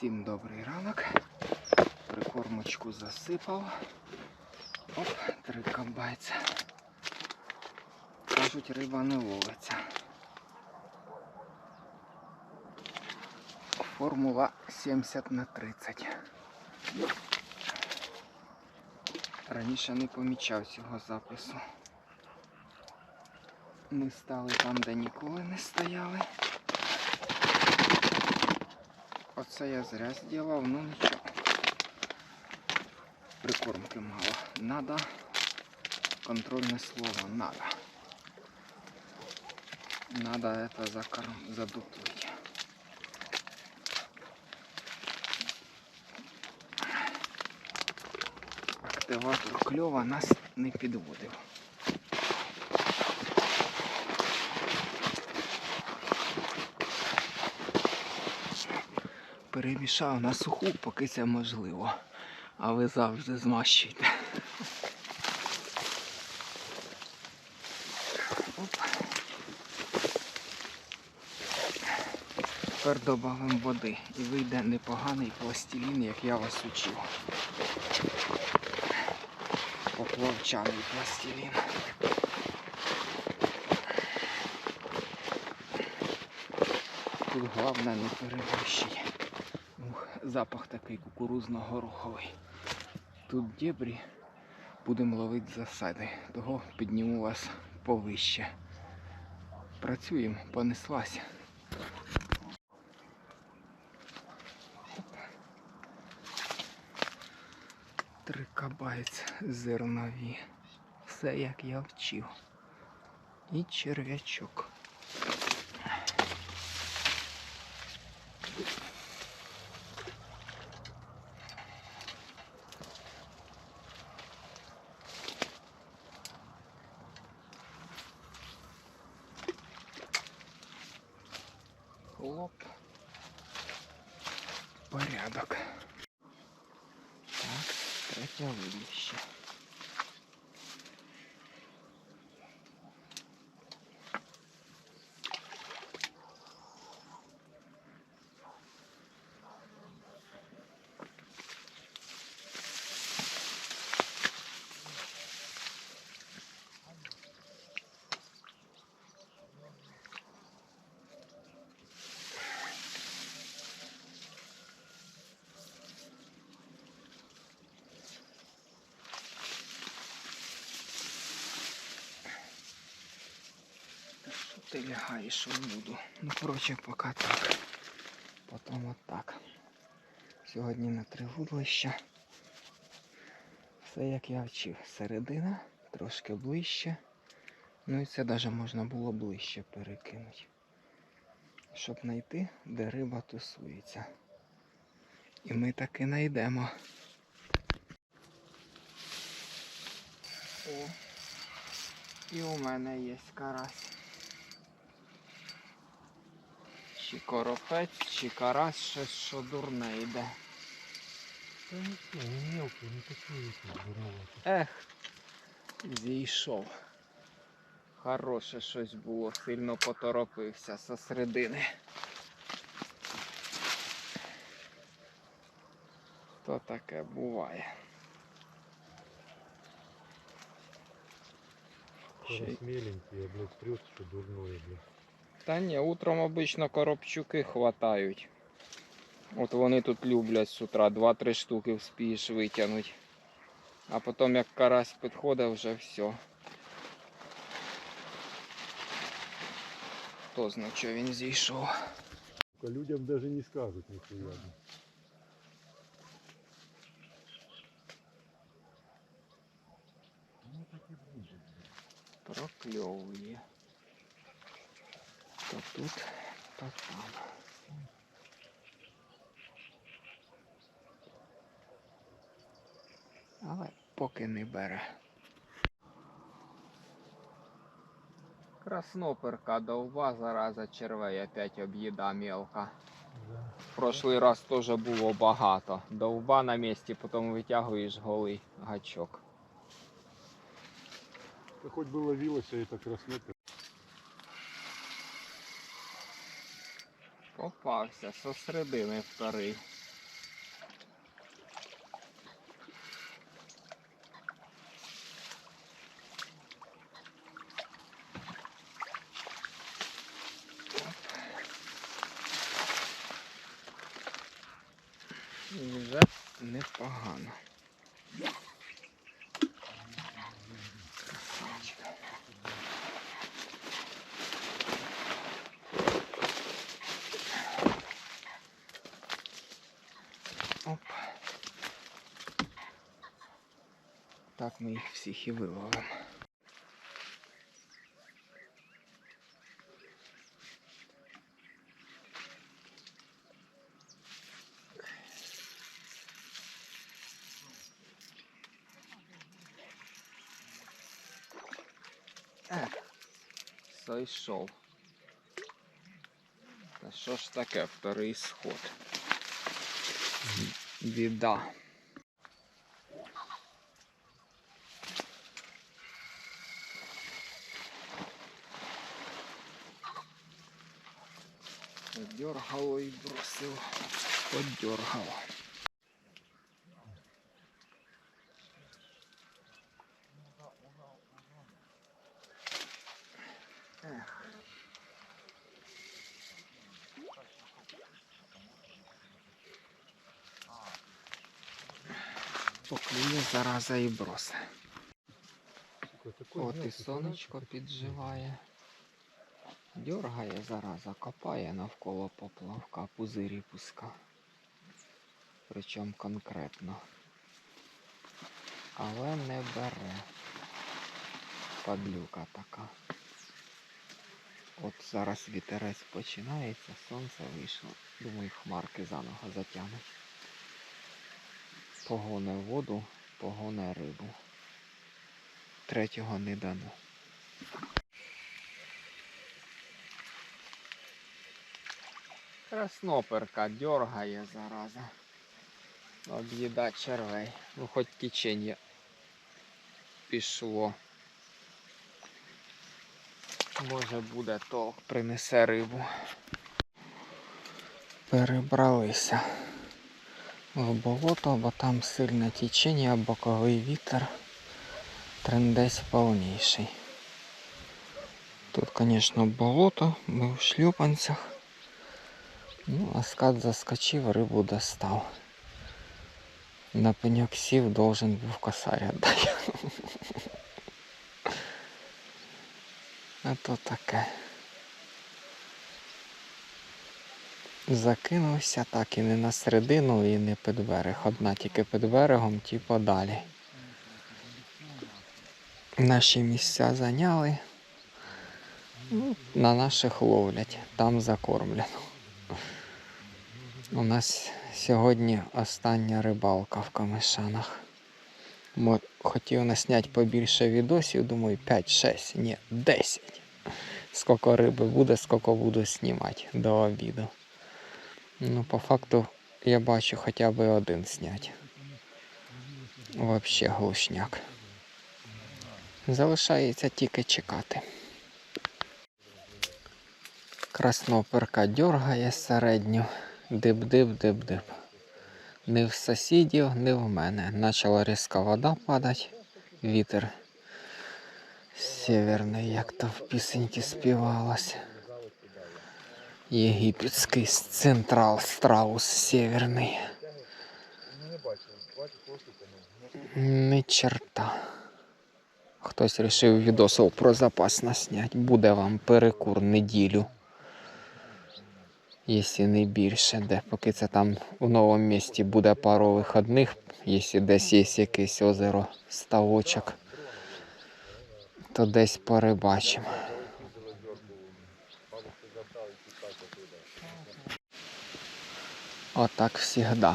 Всім добрий ранок. Прикормочку засипав. Оп, три камбайця. Кажуть, риба не ловиться. Формула 70 на 30. Раніше не помічав цього запису. Ми стали там, де ніколи не стояли. Оце я зря зробив, ну нічого. Прикормки мало. Надо. Контрольне слово надо. Надо это закорм... задуплить. Активатор кльова нас не підводив. Перемішав на суху, поки це можливо. А ви завжди змащуйте. Оп. Тепер додамо води і вийде непоганий пластилін, як я вас учив. Поплавчаний пластилін. Тут головне не переборщить. Запах такий кукурузно-гороховий. Тут дебрі будемо ловити засади, того підніму вас повище. Працюємо, понеслась. Три кабайць зернові. Все як я вчив. І черв'ячок. Хлоп. Порядок. Так, третє виліще. Ти лягаєш у воду? Ну, коротше, поки так. Потім от так. Сьогодні на три вудлища. Все як я вчив. Середина, трошки ближче. Ну і це навіть можна було ближче перекинути. Щоб знайти, де риба тусується. І ми таки знайдемо. О, і у мене є карась. Чи коропець, чи карась, щось що дурне йде. Да ничего, не мелкие, не такие эти дурноватые. Ех, зійшов. Хороше щось було, сильно поторопився зі середини. То таке буває. Ще й- Скоро меленькие, блядь, прет, что дурное, блядь. Та ні, утром обично коробчуки хватають. От вони тут люблять з утра, 2-3 штуки вспієш витягнути. А потім як карась підходить, вже все. Хто знає, що він зійшов. Людям даже не скажут нихуя. блядь. Так и будет. Прокльовує. То тут, то там. Але поки не бере. Красноперка довба, зараза червей опять об'їда мелка. В прошлий раз теж було багато. Довба на місці, потім витягуєш голий гачок. Да хоть бы ловилось, а это краснопер. Попався, со середини вторий. ми їх всіх і виловимо. Ех, Сойшов. Та що ж таке, вторий сход? Біда. Подергало і бросило. Подергало. Ех. Поклює зараза і бросе. От і сонечко підживає. Дьоргає зараза, копає навколо поплавка, пузирі пуска. Причому конкретно. Але не бере. Падлюка така. От зараз вітерець починається, сонце вийшло. Думаю, хмарки заново затягнуть. Погоне воду, погоне рибу. Третього не дано. Красноперка дергає зараза. Об'їда червей. Ну хоч течення пішло. Може буде толк, принесе рибу. Перебралися в болото, бо там сильне течення, боковий вітер. Трендець повніший. Тут, звісно, болото, ми в шлюпанцях. Ну, а скат заскочив, рибу достав. На пеньок сів, должен був косарь отдати. А то таке. Закинувся так і не на середину, і не під берег. Одна тільки під берегом, ті подалі. Наші місця зайняли. Ну, на наших ловлять, там закормлено. У нас сьогодні остання рибалка в камишанах. Мо- Хотів насняти побільше відосів, думаю, 5-6, ні, 10. Скільки риби буде, скільки буду знімати до обіду. Ну, по факту, я бачу хоча б один зняти. Вообще глушняк. Залишається тільки чекати. Красноперка дергає середню. Дип-дип-дип-дип. Не в сусідів, не в мене. Почала різка вода падати. Вітер северний, як то в пісеньки співалось. Єгипетський централ страус северний. Ні черта. Хтось вирішив відосов про запас насняти. Буде вам перекур неділю. Якщо не більше, де поки це там у новому місті буде пару виходних, якщо десь є якесь озеро, ставочок, то десь порибачимо. Отак завжди.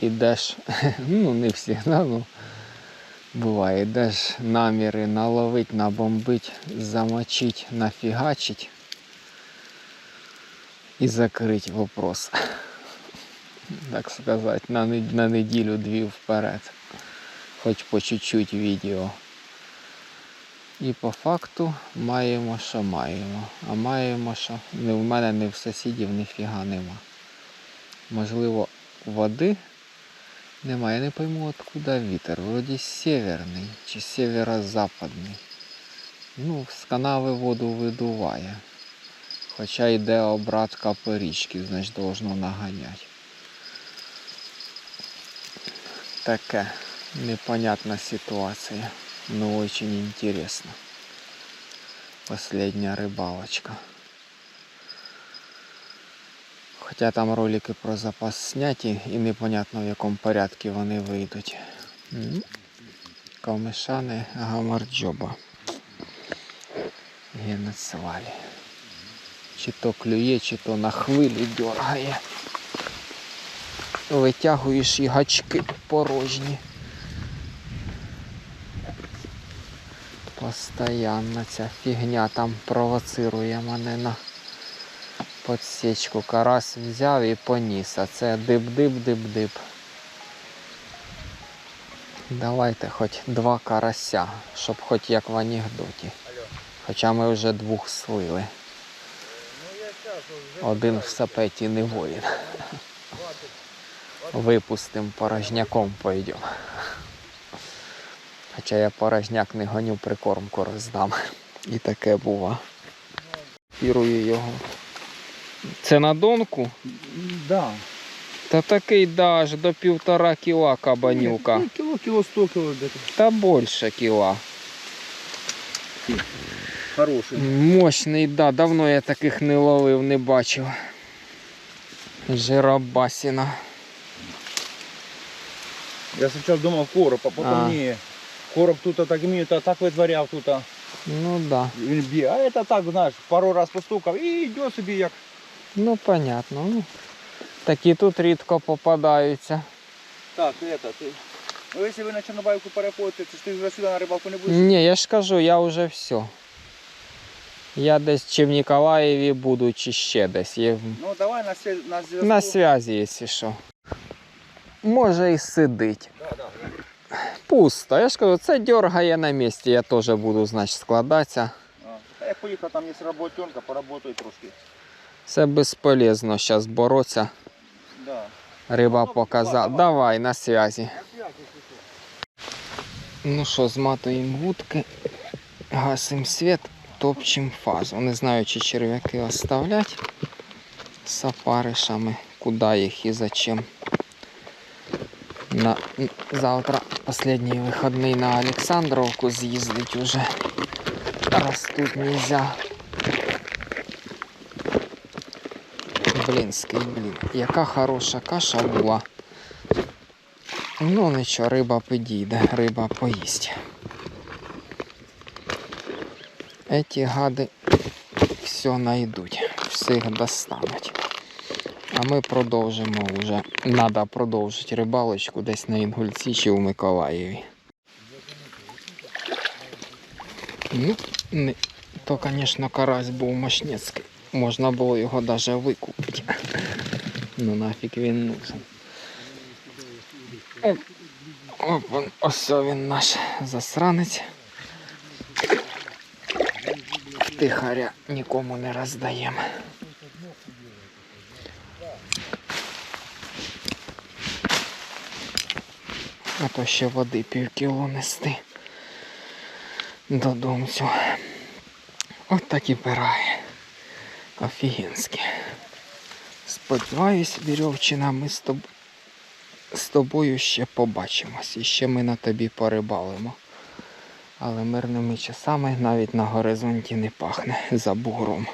Ідеш, ну не завжди, ну буває, йдеш наміри наловить, набомбить, замочить, нафігачить і закрить вопрос. Так сказати, на, на неділю-дві вперед. Хоч по чуть-чуть відео. І по факту маємо, що маємо. А маємо, що не в мене, ні в сусідів ніфіга нема. Можливо, води немає. Я не пойму откуда вітер. Вроді северний чи северо-западний. Ну, з канави воду видуває. Хоча йде обратка по річці, значить должно наганяти. таке непонятна ситуація. Но очень интересно. Последняя рыбалочка. Хоча там ролики про запас зняті і непонятно в якому порядку вони вийдуть. М. Камишани гамарджоба. Генецвалі. Чи то клює, чи то на хвилі дергає. Витягуєш і гачки порожні. Постоянно ця фігня там провоцирує мене на подсічку. Карась взяв і поніс, а це дип-дип-дип-дип. Давайте хоч два карася, щоб хоч як в анекдоті. Хоча ми вже двох слили. Один в сапеті не воїн. Випустим порожняком пойдем. Хоча я порожняк не гоню, прикормку роздам. І таке бува. Пірую його. Це на донку? Да. Та такий да, аж до півтора кіла кабанюка. Кило, кило сто кило где-то. Та більше кіла. Хороший. Мощний, да, давно я таких не ловив, не бачив. Жиробасіна. Я сначала думал короб, а потом А. не. Короб тут а так имеет, а так витворяв тут. Ну да. Він б'є. а это так, знаєш, пару раз постукав і йде собі як. Ну понятно. Ну, такі тут рідко попадаються. Так, это, ти. Ну, якщо ви на Чорнобайку переходите, то ж ти вже сюди на рибалку не будеш. Ні, я ж кажу, я вже все. Я десь чи в Ніколаєві буду, чи ще десь. Я Ну давай на, свя- на зв'язку. на зв'язі, якщо що. Може і сидить. Да, да, да. Пусто. Я ж кажу, це дергає на місці, я теж буду, значить, складатися. А. Я поїхав, там є роботенка, поработаю трошки. Це безполезно зараз боротися. Да. Риба Ну, показала. давай. Давай, на зв'язі. На связі. Ну що, зматуємо вудки, гасимо світ, топчемо фазу. Не знаю, чи черв'яки оставлять з опаришами, куди їх і зачем. На... Завтра останній вихідний на Олександровку з'їздить уже. Раз тут нельзя. Блінський, блін. Яка хороша каша була. Ну нічого, риба підійде, риба поїсть. Эти гади все знайдуть, всіх достануть. А ми продовжимо вже. Надо продовжити рибалочку десь на Інгульці чи у Миколаєві. Ну, не, то, звісно, карась був мощницький. Можна було його навіть викупити. Ну нафіг він нужен. Оп, ось він наш засранець. Тихаря нікому не роздаємо. А то ще води пів кіло нести додому. От так і пирає. Офігенські. Сподіваюсь, Вірьовчина, ми з тобою ще побачимось і ще ми на тобі порибалимо. Але мирними часами навіть на горизонті не пахне за бугром.